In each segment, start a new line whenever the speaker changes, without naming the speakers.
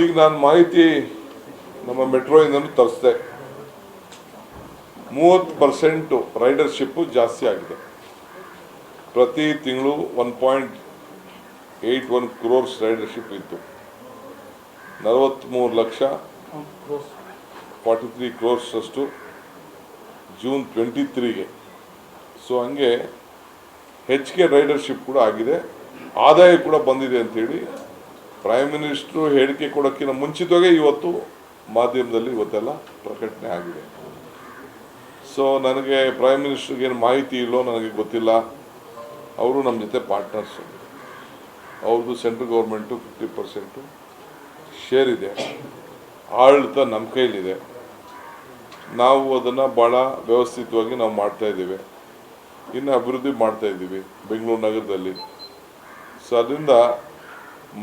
ಈಗ ನಾನು ಮಾಹಿತಿ ನಮ್ಮ ಮೆಟ್ರೋಯಿಂದನೂ ತರಿಸಿದೆ. ಮೂವತ್ತು ಪರ್ಸೆಂಟು ರೈಡರ್ಶಿಪ್ಪು ಜಾಸ್ತಿ ಆಗಿದೆ. ಪ್ರತಿ ತಿಂಗಳು one point eight one crores ridership ಇತ್ತು. ನಲವತ್ತ್ಮೂರು ಲಕ್ಷ ಫಾರ್ಟಿ ತ್ರೀ ಕ್ರೋರ್ಸ್ ಅಷ್ಟು ಜೂನ್ ಟ್ವೆಂಟಿ ತ್ರೀಗೆ ಸೊ ಹಂಗೆ ಹೆಚ್ಚಿಗೆ ರೈಡರ್ಶಿಪ್ ಕೂಡ ಆಗಿದೆ. ಆದಾಯ ಕೂಡ ಬಂದಿದೆ ಅಂತೇಳಿ ಪ್ರೈಮ್ ಮಿನಿಸ್ಟ್ರು ಹೇಳಿಕೆ ಕೊಡೋಕ್ಕಿಂತ ಮುಂಚಿತವಾಗೇ ಇವತ್ತು ಮಾಧ್ಯಮದಲ್ಲಿ ಇವತ್ತೆಲ್ಲ ಪ್ರಕಟಣೆ ಆಗಿದೆ. ಸೊ ನನಗೆ ಪ್ರೈಮ್ ಮಿನಿಸ್ಟ್ರಿಗೆ ಏನು ಮಾಹಿತಿ ಇಲ್ಲೋ ನನಗೆ ಗೊತ್ತಿಲ್ಲ. ಅವರು ನಮ್ಮ ಜೊತೆ ಪಾರ್ಟ್ನರ್ಸು ಅವ್ರದ್ದು central government fifty percent share ಇದೆ. ಆಡಳಿತ ನಮ್ಮ ಕೈಲಿದೆ. ನಾವು ಅದನ್ನು ಭಾಳ ವ್ಯವಸ್ಥಿತವಾಗಿ ನಾವು ಮಾಡ್ತಾಯಿದ್ದೀವಿ ಇನ್ನು ಅಭಿವೃದ್ಧಿ ಮಾಡ್ತಾ ಇದ್ದೀವಿ ಬೆಂಗಳೂರು ನಗರದಲ್ಲಿ. ಸೊ ಅದರಿಂದ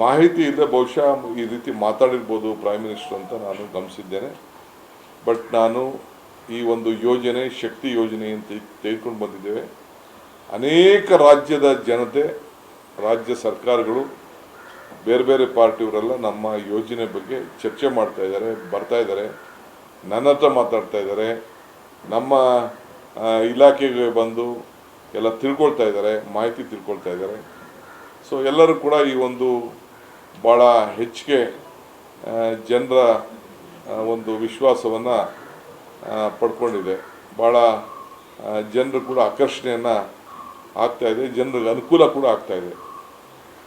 ಮಾಹಿತಿ ಇಲ್ಲದೆ ಬಹುಶಃ ಈ ರೀತಿ ಮಾತಾಡಿರ್ಬೋದು ಪ್ರೈಮ್ ಮಿನಿಸ್ಟರ್ ಅಂತ ನಾನು ಗಮನಿಸಿದ್ದೇನೆ. ಬಟ್ ನಾನು ಈ ಒಂದು ಯೋಜನೆ, ಶಕ್ತಿ ಯೋಜನೆ ಅಂತ ತೆಗೆದುಕೊಂಡು ಬಂದಿದ್ದೇವೆ. ಅನೇಕ ರಾಜ್ಯದ ಜನತೆ, ರಾಜ್ಯ ಸರ್ಕಾರಗಳು, ಬೇರೆ ಬೇರೆ ಪಾರ್ಟಿಯವರೆಲ್ಲ ನಮ್ಮ ಯೋಜನೆ ಬಗ್ಗೆ ಚರ್ಚೆ ಮಾಡ್ತಾ ಇದ್ದಾರೆ, ಬರ್ತಾ ಇದ್ದಾರೆ, ನನ್ನ ಹತ್ರ ಮಾತಾಡ್ತಾ ಇದ್ದಾರೆ, ನಮ್ಮ ಇಲಾಖೆಗೆ ಬಂದು ಎಲ್ಲ ತಿಳ್ಕೊಳ್ತಾ ಇದ್ದಾರೆ, ಮಾಹಿತಿ ತಿಳ್ಕೊಳ್ತಾ ಇದ್ದಾರೆ. ಸೊ ಎಲ್ಲರೂ ಕೂಡ ಈ ಒಂದು ಭಾಳ ಹೆಚ್ಚಿಗೆ ಜನರ ಒಂದು ವಿಶ್ವಾಸವನ್ನು ಪಡ್ಕೊಂಡಿದೆ. ಭಾಳ ಜನರು ಕೂಡ ಆಕರ್ಷಣೆಯನ್ನು ಆಗ್ತಾಯಿದೆ ಜನರಿಗೆ ಅನುಕೂಲ ಕೂಡ ಆಗ್ತಾಯಿದೆ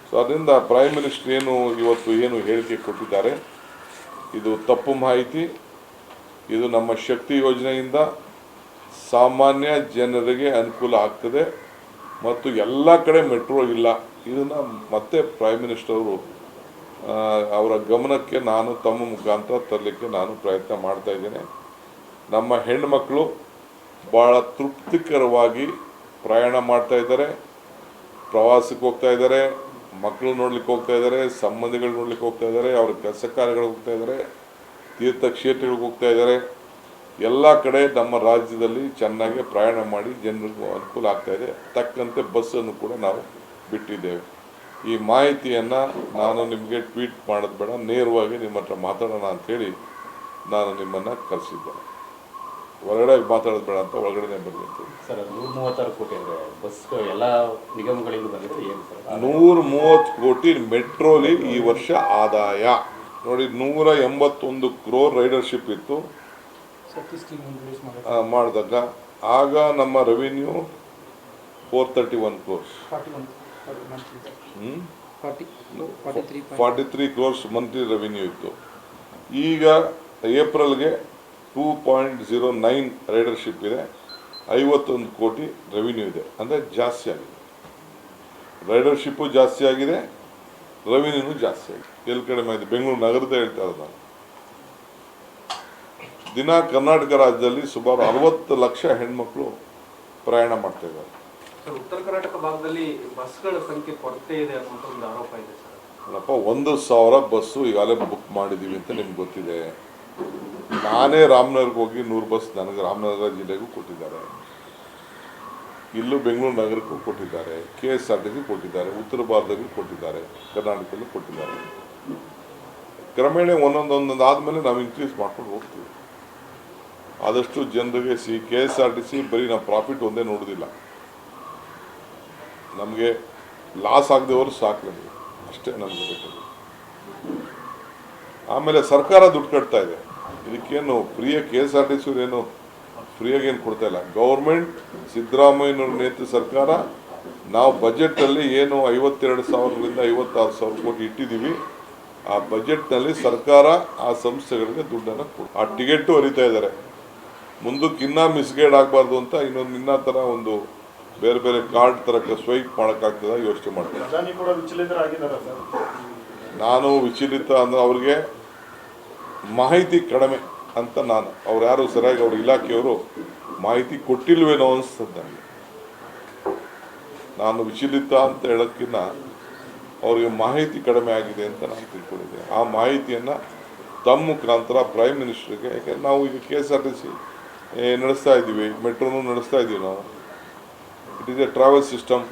ಸೊ ಅದರಿಂದ ಪ್ರೈಮ್ ಮಿನಿಸ್ಟರ್ ಏನು ಇವತ್ತು ಏನು ಹೇಳಿಕೆ ಕೊಟ್ಟಿದ್ದಾರೆ, ಇದು ತಪ್ಪು ಮಾಹಿತಿ. ಇದು ನಮ್ಮ ಶಕ್ತಿ ಯೋಜನೆಯಿಂದ ಸಾಮಾನ್ಯ ಜನರಿಗೆ ಅನುಕೂಲ ಆಗ್ತದೆ. ಮತ್ತು ಎಲ್ಲ ಕಡೆ ಮೆಟ್ರೋ ಇಲ್ಲ. ಇದನ್ನು ಮತ್ತೆ ಪ್ರೈಮ್ ಮಿನಿಸ್ಟರ್ ಅವರು ಅವರ ಗಮನಕ್ಕೆ ನಾನು ತಮ್ಮ ಮುಖಾಂತರ ತರಲಿಕ್ಕೆ ನಾನು ಪ್ರಯತ್ನ ಮಾಡ್ತಾ ಇದ್ದೇನೆ. ನಮ್ಮ ಹೆಣ್ಮಕ್ಳು ಭಾಳ ತೃಪ್ತಿಕರವಾಗಿ ಪ್ರಯಾಣ ಮಾಡ್ತಾ ಇದ್ದಾರೆ, ಪ್ರವಾಸಕ್ಕೆ ಹೋಗ್ತಾ ಇದ್ದಾರೆ ಮಕ್ಕಳು ನೋಡ್ಲಿಕ್ಕೆ ಹೋಗ್ತಾ ಇದ್ದಾರೆ ಸಂಬಂಧಿಗಳು ನೋಡ್ಲಿಕ್ಕೆ ಹೋಗ್ತಾ ಇದ್ದಾರೆ, ಅವ್ರ ಕೆಲಸ ಕಾರ್ಯಗಳಿಗೆ ಹೋಗ್ತಾ ಇದ್ದಾರೆ, ತೀರ್ಥಕ್ಷೇತ್ರಗಳಿಗೆ ಹೋಗ್ತಾ ಇದ್ದಾರೆ. ಎಲ್ಲ ಕಡೆ ನಮ್ಮ ರಾಜ್ಯದಲ್ಲಿ ಚೆನ್ನಾಗಿ ಪ್ರಯಾಣ ಮಾಡಿ ಜನರಿಗೂ ಅನುಕೂಲ ಆಗ್ತಾ ಇದೆ. ತಕ್ಕಂತೆ ಬಸ್ಸನ್ನು ಕೂಡ ನಾವು ಬಿಟ್ಟಿದ್ದೇವೆ. ಈ ಮಾಹಿತಿಯನ್ನು ನಾನು ನಿಮಗೆ ಟ್ವೀಟ್ ಮಾಡೋದು ಬೇಡ ನೇರವಾಗಿ ನಿಮ್ಮ ಹತ್ರ ಮಾತಾಡೋಣ ಅಂಥೇಳಿ ನಾನು ನಿಮ್ಮನ್ನು ಕರೆಸಿದ್ದೇನೆ ಹೊರಗಡೆ ಮಾತಾಡೋದು ಬೇಡ ಅಂತ ಒಳಗಡೆ ಬಂದಿತ್ತು
ಸರ್ ನೂರ ಮೂವತ್ತಾರು ಕೋಟಿ ಅಂದರೆ ಬಸ್ ಎಲ್ಲ ನಿಗಮಗಳಿಂದ ಬಂದಿದೆ ಏನು ಸರ್?
ನೂರ ಮೂವತ್ತು ಕೋಟಿ ಮೆಟ್ರೋಲಿ ಈ ವರ್ಷ ಆದಾಯ. ನೋಡಿ ನೂರ ಎಂಬತ್ತೊಂದು ಕ್ರೋರ್ ರೈಡರ್ಶಿಪ್ ಇತ್ತು. ಮಾಡಿದಾಗ. ಆಗ ನಮ್ಮ revenue four thirty one crores
forty three
crores monthly revenue ಇತ್ತು. ಈಗ ಏಪ್ರಿಲ್ಗೆ two point zero nine ridership ಇದೆ. ಐವತ್ತೊಂದು ಕೋಟಿ ರೆವಿನ್ಯೂ ಇದೆ. ಅಂದರೆ ಜಾಸ್ತಿ ಆಗಿದೆ. ರೈಡರ್ಶಿಪ್ಪು ಜಾಸ್ತಿ ಆಗಿದೆ. ರೆವಿನ್ಯೂನು ಜಾಸ್ತಿ ಆಗಿದೆ. ಎಲ್ಲಿ ಕಡಿಮೆ ಆಗಿದೆ? ಬೆಂಗಳೂರು ನಗರದ ಹೇಳ್ತಾ ಇರೋದು ನಾನು. ದಿನ ಕರ್ನಾಟಕ ರಾಜ್ಯದಲ್ಲಿ ಸುಮಾರು ಅರವತ್ತು ಲಕ್ಷ ಹೆಣ್ಮಕ್ಳು ಪ್ರಯಾಣ ಮಾಡ್ತಾ ಇದ್ದಾರೆ.
ಉತ್ತರ ಕರ್ನಾಟಕ ಭಾಗದಲ್ಲಿ ಬಸ್ಗಳ ಸಂಖ್ಯೆ ಕೊರತೆ ಇದೆ ಒಂದು ಆರೋಪ ಇದೆ
ಅಲ್ಲಪ್ಪ, ಒಂದು ಸಾವಿರ ಬಸ್ಸು ಈಗಾಗಲೇ ಬುಕ್ ಮಾಡಿದ್ದೀವಿ ಅಂತ ನಿಮ್ಗೆ ಗೊತ್ತಿದೆ. ನಾನೇ ರಾಮನಗರ್ಗೆ ಹೋಗಿ ನೂರು ಬಸ್ ನನಗೆ ರಾಮನಗರ ಜಿಲ್ಲೆಗೂ ಕೊಟ್ಟಿದ್ದಾರೆ. ಇಲ್ಲೂ ಬೆಂಗಳೂರು ನಗರಕ್ಕೂ ಕೊಟ್ಟಿದ್ದಾರೆ. ಕೆ ಎಸ್ ಆರ್ ಟಿಗೂ ಕೊಟ್ಟಿದ್ದಾರೆ. ಉತ್ತರ ಭಾರತಕ್ಕೂ ಕೊಟ್ಟಿದ್ದಾರೆ. ಕರ್ನಾಟಕದಲ್ಲೂ ಕೊಟ್ಟಿದ್ದಾರೆ. ಕ್ರಮೇಣ ಒಂದೊಂದೊಂದೊಂದು ಆದಮೇಲೆ ನಾವು ಇನ್ಕ್ರೀಸ್ ಮಾಡ್ಕೊಂಡು ಹೋಗ್ತೀವಿ. ಆದಷ್ಟು ಜನರಿಗೆ C K S R T C ಬರೀ ನಾವು ಪ್ರಾಫಿಟ್ ಒಂದೇ ನೋಡೋದಿಲ್ಲ. ನಮಗೆ ಲಾಸ್ ಆಗದವರು ಸಾಕು ಅಷ್ಟೇ ನಮಗೆ ಬೇಕಾದ ಆಮೇಲೆ ಸರ್ಕಾರ ದುಡ್ಡು ಕಟ್ತಾ ಇದೆ. ಇದಕ್ಕೇನು ಫ್ರೀಯಾಗಿ ಕೆ ಎಸ್ ಆರ್ ಟಿ ಏನು ಫ್ರೀಯಾಗಿ ಏನು ಕೊಡ್ತಾ ಇಲ್ಲ. ಗೌರ್ಮೆಂಟ್, ಸಿದ್ದರಾಮಯ್ಯನವ್ರ ನೇತೃತ್ವ ಸರ್ಕಾರ, ನಾವು ಬಜೆಟಲ್ಲಿ ಏನು ಐವತ್ತೆರಡು ಸಾವಿರದಿಂದ ಐವತ್ತಾರು ಸಾವಿರ ಕೋಟಿ ಇಟ್ಟಿದ್ದೀವಿ. ಆ ಬಜೆಟ್ನಲ್ಲಿ ಸರ್ಕಾರ ಆ ಸಂಸ್ಥೆಗಳಿಗೆ ದುಡ್ಡನ್ನು ಕೊಡ್. ಆ ಟಿಕೆಟು ಹರಿತಾ ಇದ್ದಾರೆ. ಮುಂದಕ್ಕೆ ಇನ್ನೂ ಮಿಸ್ಗೈಡ್ ಆಗಬಾರ್ದು ಅಂತ ಇನ್ನೊಂದು ಇನ್ನೂ ಥರ ಒಂದು ಬೇರೆ ಬೇರೆ ಕಾರ್ಡ್ ತರಕ್ಕೆ ಸ್ವೈಪ್ ಮಾಡೋಕ್ಕಾಗ್ತದ ಯೋಚನೆ
ಮಾಡ್ತೀನಿ.
ನಾನು ವಿಚಲಿತ ಅಂದ್ರೆ ಅವ್ರಿಗೆ ಮಾಹಿತಿ ಕಡಿಮೆ ಅಂತ ನಾನು. ಅವ್ರು ಯಾರು ಸರಿಯಾಗಿ ಅವ್ರ ಇಲಾಖೆಯವರು ಮಾಹಿತಿ ಕೊಟ್ಟಿಲ್ವೇನೋ ಅನಿಸ್ತದೆ ನನಗೆ. ನಾನು ವಿಚಲಿತ ಅಂತ ಹೇಳೋಕ್ಕಿಂತ ಅವರಿಗೆ ಮಾಹಿತಿ ಕಡಿಮೆ ಆಗಿದೆ ಅಂತ ನಾನು ತಿಳ್ಕೊಂಡಿದ್ದೆ. ಆ ಮಾಹಿತಿಯನ್ನು ತಮ್ಮ ಮುಖಾಂತರ ಪ್ರೈಮ್ ಮಿನಿಸ್ಟರ್ಗೆ ಯಾಕೆ ನಾವು ಈಗ K S R T C ನಡೆಸ್ತಾ ಇದ್ದೀವಿ ಮೆಟ್ರೋನು ನಡೆಸ್ತಾ ಇದ್ದೀವಿ ನಾವು. It is a travel system.